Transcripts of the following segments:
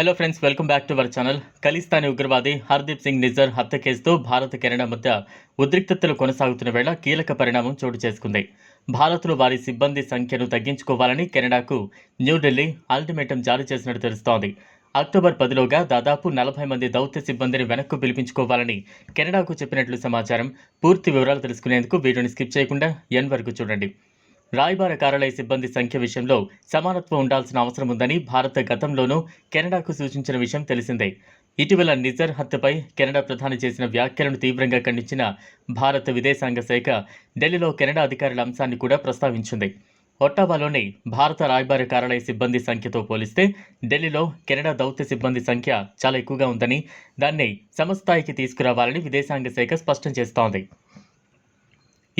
Hello friends welcome back to our channel Khalistani ఉగ్రవాది హర్దీప్ సింగ్ నిజర్ హత్య కేసుతో భారత్ కెనడా మధ్య ఉద్రిక్తతలు కొనసాగుతున్న వేళ కీలక పరిణామం చోటు చేసుకుంది. భారత్లో వారి సిబ్బంది సంఖ్యను తగ్గించుకోవాలని కెనడాకు న్యూఢిల్లీ అల్టిమేటం జారీ చేసినట్టు తెలుస్తోంది. అక్టోబర్ పదిలోగా దాదాపు నలభై మంది దౌత్య సిబ్బందిని వెనక్కు పిలిపించుకోవాలని కెనడాకు చెప్పినట్లు సమాచారం. పూర్తి వివరాలు తెలుసుకునేందుకు వీడియోని స్కిప్ చేయకుండా ఎన్ వరకు చూడండి. రాయబార కార్యాలయ సిబ్బంది సంఖ్య విషయంలో సమానత్వం ఉండాల్సిన అవసరం ఉందని భారత గతంలోనూ కెనడాకు సూచించిన విషయం తెలిసిందే. ఇటీవల నిజర్ హత్యపై కెనడా ప్రధాని చేసిన వ్యాఖ్యలను తీవ్రంగా ఖండించిన భారత విదేశాంగ శాఖ ఢిల్లీలో కెనడా అధికారుల అంశాన్ని కూడా ప్రస్తావించింది. ఒట్టావాలోని భారత రాయబార కార్యాలయ సిబ్బంది సంఖ్యతో పోలిస్తే ఢిల్లీలో కెనడా దౌత్య సిబ్బంది సంఖ్య చాలా ఎక్కువగా ఉందని దాన్ని సమస్థాయికి తీసుకురావాలని విదేశాంగ శాఖ స్పష్టం చేస్తోంది.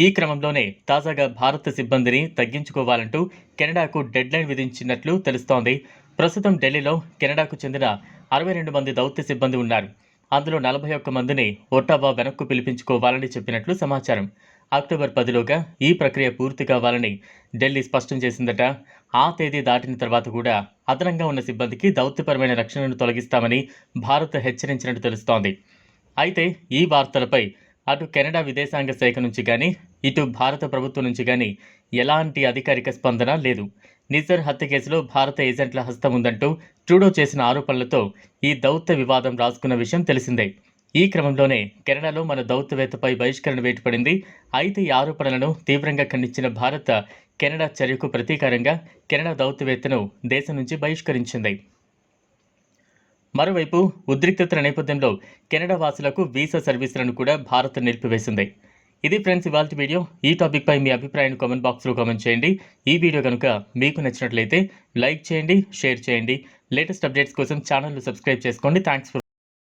ఈ క్రమంలోనే తాజాగా భారత సిబ్బందిని తగ్గించుకోవాలంటూ కెనడాకు డెడ్లైన్ విధించినట్లు తెలుస్తోంది. ప్రస్తుతం ఢిల్లీలో కెనడాకు చెందిన అరవై రెండు మంది దౌత్య సిబ్బంది ఉన్నారు. అందులో నలభై ఒక్క మందిని ఒట్టావా వెనక్కు పిలిపించుకోవాలని చెప్పినట్లు సమాచారం. అక్టోబర్ పదిలోగా ఈ ప్రక్రియ పూర్తి కావాలని ఢిల్లీ స్పష్టం చేసిందట. ఆ తేదీ దాటిన తర్వాత కూడా అదనంగా ఉన్న సిబ్బందికి దౌత్యపరమైన రక్షణను తొలగిస్తామని భారత్ హెచ్చరించినట్టు తెలుస్తోంది. అయితే ఈ వార్తలపై అటు కెనడా విదేశాంగ శాఖ నుంచి కానీ ఇటు భారత ప్రభుత్వం నుంచి కానీ ఎలాంటి అధికారిక స్పందన లేదు. నిజర్ హత్య కేసులో భారత ఏజెంట్ల హస్తం ఉందంటూ ట్రూడో చేసిన ఆరోపణలతో ఈ దౌత్య వివాదం రాసుకున్న విషయం తెలిసిందే. ఈ క్రమంలోనే కెనడాలో మన దౌత్యవేత్తపై బహిష్కరణ వేటుపడింది అయితే ఈ ఆరోపణలను తీవ్రంగా ఖండించిన భారత కెనడా చర్యకు ప్రతీకారంగా కెనడా దౌత్యవేత్తను దేశం నుంచి బహిష్కరించింది. మరోవైపు ఉద్రిక్తతల నేపథ్యంలో కెనడా వాసులకు వీసా సర్వీసులను కూడా భారత్ నిలిపివేసింది. ఇది ఫ్రెండ్స్ ఇవాళ వీడియో. ఈ టాపిక్పై మీ అభిప్రాయాన్ని కామెంట్ బాక్స్లో కామెంట్ చేయండి. ఈ వీడియో కనుక మీకు నచ్చినట్లయితే లైక్ చేయండి షేర్ చేయండి. లేటెస్ట్ అప్డేట్స్ కోసం ఛానల్ను సబ్స్క్రైబ్ చేసుకోండి. థ్యాంక్స్